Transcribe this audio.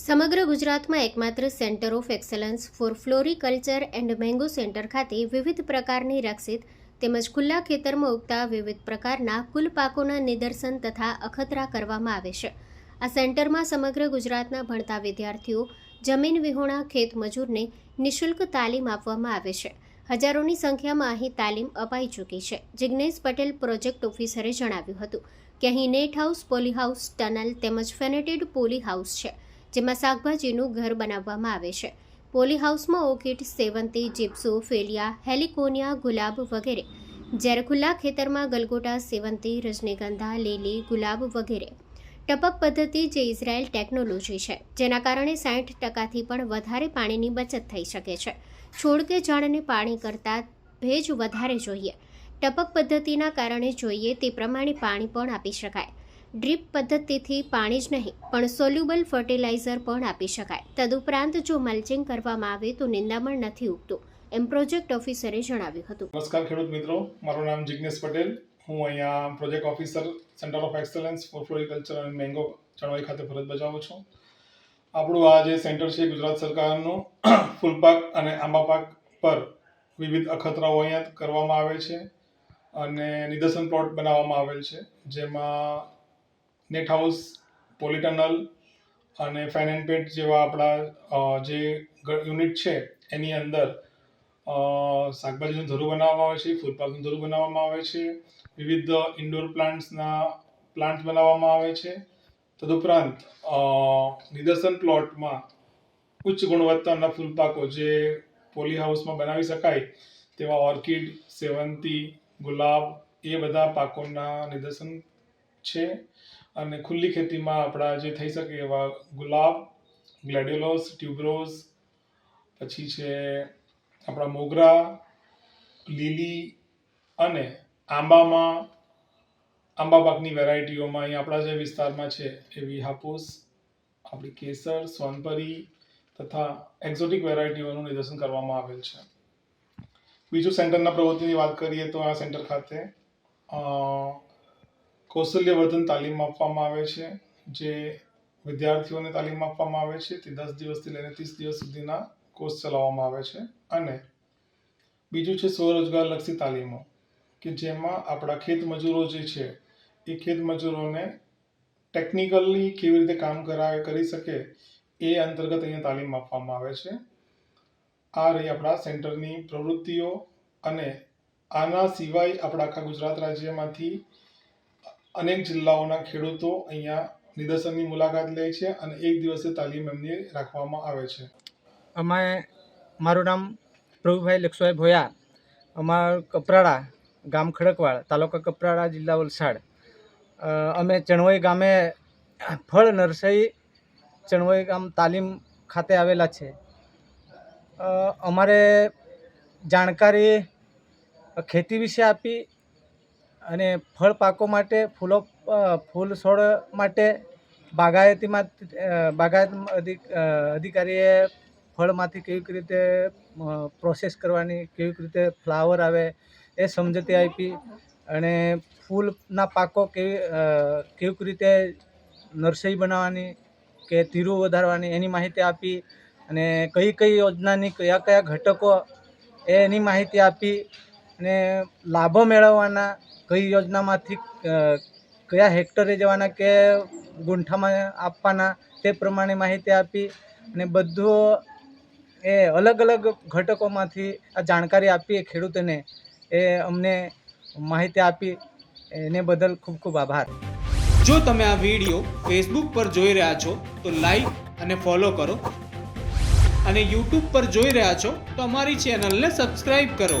સમગ્ર ગુજરાતમાં એકમાત્ર centre of excellence for floriculture and mango centre ખાતે વિવિધ પ્રકારની રક્ષિત તેમજ ખુલ્લા ખેતરમાં ઉગતા વિવિધ પ્રકારના કુલ પાકોના નિદર્શન તથા અખતરા કરવામાં આવે છે. આ સેન્ટરમાં સમગ્ર ગુજરાતના ભણતા વિદ્યાર્થીઓ જમીન વિહોણા, ખેત મજૂરને નિઃશુલ્ક તાલીમ આપવામાં આવે છે. હજારોની સંખ્યામાં અહીં તાલીમ અપાઈ ચૂકી છે જિજ્ઞેશ પટેલ પ્રોજેક્ટ ઓફિસરે જણાવ્યું હતું કે અહીં net house, poly house, tunnel તેમજ ફેનેટેડ પોલી હાઉસ છે. જેમાં શાકભાજીનું ઘર બનાવવામાં આવે છે. પોલી હાઉસમાં ઓર્કિડ સેવંતી, જીપ્સુ, ફેલિયા, હેલિકોનિયા, ગુલાબ વગેરે. જ્યારે ખુલ્લા ખેતરમાં ગલગોટા, સેવંતી, રજનીગંધા, લીલી, ગુલાબ વગેરે. ટપક પદ્ધતિ જે ઇઝરાયલ ટેકનોલોજી છે, જેના કારણે સાઠ ટકાથી પણ વધારે પાણીની બચત થઈ શકે છે. છોડ કે ઝાડને પાણી કરતાં ભેજ વધારે જોઈએ. ટપક પદ્ધતિના કારણે જોઈએ તે પ્રમાણે પાણી પણ આપી શકાય. ડ્રીપ પદ્ધતિથી પાણી જ નહીં, પણ સોલ્યુબલ ફર્ટિલાઇઝર પણ આપી શકાય. તદુપરાંત જો મલ્ચિંગ કરવામાં આવે તો નિંદામણ નથી ઉગતું, એમ પ્રોજેક્ટ ઓફિસરે જણાવ્યું હતું. નમસ્કાર ખેડૂત મિત્રો, મારું નામ જિજ્ઞેશ પટેલ. હું અહીંયા project officer centre of excellence for floriculture અને મેંગો ચણવાઈ ખાતે ફરજ બજાવું છું. આપણું આ જે સેન્ટર છે ગુજરાત સરકારનું, ફૂલપાક અને આંબા પાક પર વિવિધ અખતરાઓ અહીંયા કરવામાં આવે છે અને નિદર્શન પ્લોટ બનાવવામાં આવેલ છે, જેમાં નેટ હાઉસ, પોલિટનલ અને ફેન એન્ડ પેટ જેવા આપણા જે યુનિટ છે, એની અંદર શાકભાજીનું ધરું બનાવવામાં આવે છે ફૂલપાકનું ધરું બનાવવામાં આવે છે, વિવિધ ઇન્ડોર પ્લાન્ટ્સના પ્લાન્ટ્સ બનાવવામાં આવે છે, તદુપરાંત નિદર્શન પ્લોટમાં ઉચ્ચ ગુણવત્તાના ફૂલપાકો જે પોલી હાઉસમાં બનાવી શકાય, તેવા ઓર્કિડ, સેવંતી, ગુલાબ, એ બધા પાકોના નિદર્શન છે. અને ખુલ્લી ખેતીમાં આપણા જે થઈ શકે એવા ગુલાબ, ગ્લેડ્યુલોસ, ટ્યુબરોઝ, પછી છે આપણા મોગરા, લીલી અને આંબામાં આંબા પાકની વેરાયટીઓમાં અહીં આપણા જે વિસ્તારમાં છે એવી હાપૂસ, આપણી કેસર, સોનપરી તથા એક્ઝોટિક વેરાયટીઓનું નિદર્શન કરવામાં આવેલ છે. બીજું સેન્ટરના પ્રવૃત્તિની વાત કરીએ તો આ સેન્ટર ખાતે કૌશલ્યવર્ધન તાલીમ આપવામાં આવે છે, જે વિદ્યાર્થીઓને તાલીમ આપવામાં આવે છે, તે દસ દિવસથી લઈને ત્રીસ દિવસ સુધીના કોર્સ ચલાવવામાં આવે છે. અને બીજું છે સ્વરોજગારલક્ષી તાલીમો, કે જેમાં આપણા ખેત મજૂરો જે છે, એ ખેત મજૂરોને ટેકનિકલી કેવી રીતે કામ કરાવે, કરી શકે, એ અંતર્ગત અહીંયા તાલીમ આપવામાં આવે છે. આ રહી આપણા સેન્ટરની પ્રવૃત્તિઓ અને આના સિવાય આપણા આખા ગુજરાત રાજ્યમાંથી અનેક જિલ્લાઓના ખેડૂતો અહીંયા નિદર્શનની મુલાકાત લે છે અને એક દિવસે તાલીમ એમની રાખવામાં આવે છે. અમે મારું નામ પ્રભુભાઈ લક્ષભાઈ ભોયા. અમાર કપરાડા ગામ ખડકવાળ, તાલુકા કપરાડા જિલ્લા વલસાડ. અમે ચણવઈ ગામે ફળ નર્સરી ચણવઈ ગામ તાલીમ ખાતે આવેલા છે. અમારે જાણકારી ખેતી વિશે આપી અને ફળ પાકો માટે, ફૂલો ફૂલ છોડ માટે બાગાયતીમાં બાગાયત અધિક અધિકારીએ ફળમાંથી કેવી રીતે પ્રોસેસ કરવાની, કેવી રીતે ફ્લાવર આવે એ સમજતી આપી અને ફૂલના પાકો કેવી કેવી રીતે નર્સરી બનાવવાની કે ધીરું વધારવાની એની માહિતી આપી અને કઈ કઈ યોજનાની કયા કયા ઘટકો એની માહિતી આપી અને લાભો મેળવવાના કઈ યોજનામાંથી કયા હેક્ટરે જવાના કે ગુંઠામાં આપવાના તે પ્રમાણે માહિતી આપી અને બધું એ અલગ અલગ ઘટકોમાંથી આ જાણકારી આપી ખેડૂતોને એ અમને માહિતી આપી. એને બદલ ખૂબ ખૂબ આભાર. જો તમે આ વીડિયો ફેસબુક પર જોઈ રહ્યા છો, તો લાઈક અને ફોલો કરો. અને યુટ્યુબ પર જોઈ રહ્યા છો, તો અમારી ચેનલને સબસ્ક્રાઈબ કરો.